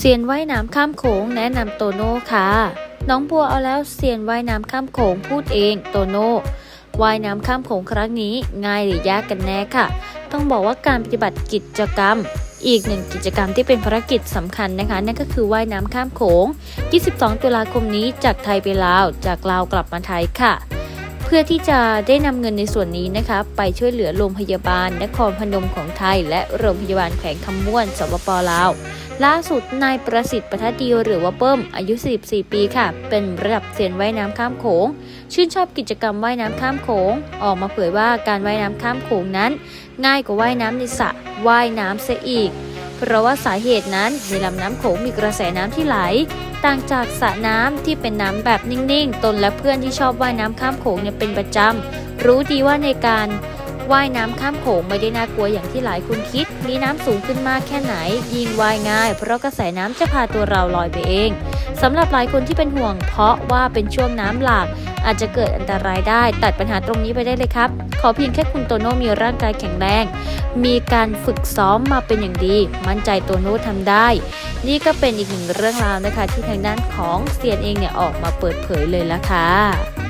เซียนว่ายน้ำข้ามโขงแนะนำโตโน่ค่ะ น้องบัวเอาแล้วเซียนว่ายน้ำข้ามโขงพูดเองโตโน่ว่ายน้ำข้ามโขงครั้งนี้ง่ายหรือยากกันแน่ค่ะ ต้องบอกว่าการปฏิบัติกิจกรรม อีกหนึ่งกิจกรรมที่เป็นภารกิจสำคัญนะคะ นั่นก็คือว่ายน้ำข้ามโขง 22 ตุลาคมนี้จากไทยไปลาว จากลาวกลับมาไทยค่ะ เพื่อที่จะได้นำเงินในส่วนนี้นะคะไปช่วยเหลือโรงพยาบาลนครพนมของไทย และโรงพยาบาลแขวงคำม่วนสปปลาวล่าสุดนายประสิทธิ์ปทัดดีหรือว่าเปิ้มอายุ 44 ปีค่ะ เป็นระดับเซียนว่ายน้ำข้ามโขง ชื่นชอบกิจกรรมว่ายน้ำข้ามโขง ออกมาเผยว่าการว่ายน้ำข้ามโขงนั้น ง่ายกว่าว่ายน้ำในสระว่ายน้ำเสียอีก เพราะว่าสาเหตุนั้นในลำน้ำโขงมีกระแสน้ำที่ไหล ต่างจากสระน้ำที่เป็นน้ำแบบนิ่งๆ ตนและเพื่อนที่ชอบว่ายน้ำข้ามโขงเนี่ยเป็นประจำรู้ดีว่าในการว่ายน้ำข้ามโขงไม่ได้น่ากลัวอย่างที่หลายคนคิด มีน้ำสูงขึ้นมากแค่ไหน ยิ่งว่ายง่าย เพราะกระแสน้ำจะพาตัวเราลอยไปเอง สำหรับหลายคนที่เป็นห่วง เพราะว่าเป็นช่วงน้ำหลากอาจจะเกิดอันตรายได้ ตัดปัญหาตรงนี้ไปได้เลยครับ ขอเพียงแค่คุณโตโน่มีร่างกายแข็งแรง มีการฝึกซ้อมมาเป็นอย่างดี มั่นใจโตโน่ทำได้ นี่ก็เป็นอีกหนึ่งเรื่องราวนะคะ ที่ทางด้านของเซียนเองเนี่ยออกมาเปิดเผยเลยละค่ะ